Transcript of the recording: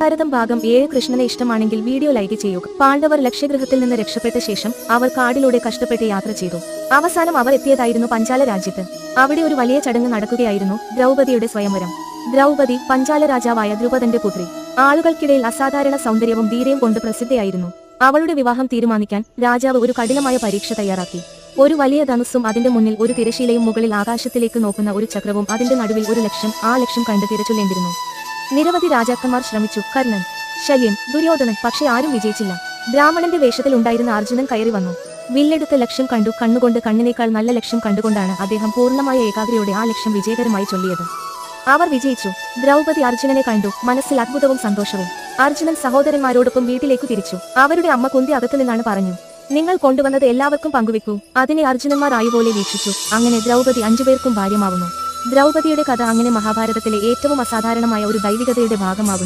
ഭാരതം ഭാഗം ഏഴ് കൃഷ്ണനെ ഇഷ്ടമാണെങ്കിൽ വീഡിയോ ലൈക്ക് ചെയ്യുക. പാണ്ഡവർ ലക്ഷ്യഗൃഹത്തിൽ നിന്ന് രക്ഷപ്പെട്ട ശേഷം അവർ കാടിലൂടെ കഷ്ടപ്പെട്ട് യാത്ര ചെയ്തു. അവസാനം അവർ എത്തിയതായിരുന്നു പഞ്ചാല രാജ്യത്ത്. അവിടെ ഒരു വലിയ ചടങ്ങ് നടക്കുകയായിരുന്നു ദ്രൗപതിയുടെ സ്വയംവരം. ദ്രൗപതി പഞ്ചാല രാജാവായ ദ്രുപദന്റെ പുത്രി. ആളുകൾക്കിടയിൽ അസാധാരണ സൗന്ദര്യവും ധീരയും കൊണ്ട് പ്രസിദ്ധയായിരുന്നു. അവളുടെ വിവാഹം തീരുമാനിക്കാൻ രാജാവ് ഒരു കഠിനമായ പരീക്ഷ തയ്യാറാക്കി. ഒരു വലിയ ധനുസ്സും അതിന്റെ മുന്നിൽ ഒരു തിരശീലയും മുകളിൽ ആകാശത്തിലേക്ക് നോക്കുന്ന ഒരു ചക്രവും അതിന്റെ നടുവിൽ ഒരു ലക്ഷ്യം ആ ലക്ഷ്യം കണ്ട് തിരച്ചൊല്ലേണ്ടിരുന്നു. നിരവധി രാജാക്കന്മാർ ശ്രമിച്ചു. കർണൻ ശല്യൻ ദുര്യോധനൻ പക്ഷെ ആരും വിജയിച്ചില്ല. ബ്രാഹ്മണന്റെ വേഷത്തിൽ ഉണ്ടായിരുന്ന അർജുനൻ കയറി വന്നു. വില്ലെടുത്ത ലക്ഷ്യം കണ്ടു. കണ്ണുകൊണ്ട് കണ്ണിനേക്കാൾ നല്ല ലക്ഷ്യം കണ്ടുകൊണ്ടാണ് അദ്ദേഹം പൂർണമായ ഏകാഗ്രയോടെ ആ ലക്ഷ്യം വിജയകരമായി ചൊല്ലിയത്. അവർ വിജയിച്ചു. ദ്രൗപതി അർജുനനെ കണ്ടു. മനസ്സിൽ അത്ഭുതവും സന്തോഷവും. അർജുനൻ സഹോദരന്മാരോടൊപ്പം വീട്ടിലേക്ക് തിരിച്ചു. അവരുടെ അമ്മ കുന്തി അകത്തു നിന്നാണ് പറഞ്ഞു നിങ്ങൾ കൊണ്ടുവന്നത് എല്ലാവർക്കും പങ്കുവെക്കൂ അതിനെ അർജുനന്മാർ ആയുപോലെ വീക്ഷിച്ചു. അങ്ങനെ ദ്രൗപതി അഞ്ചുപേർക്കും ഭാര്യമാവുന്നു. ദ്രൗപദിയുടെ കഥ അങ്ങനെ മഹാഭാരതത്തിലെ ഏറ്റവും അസാധാരണമായ ഒരു ദൈവികതയുടെ ഭാഗമാകുന്നു.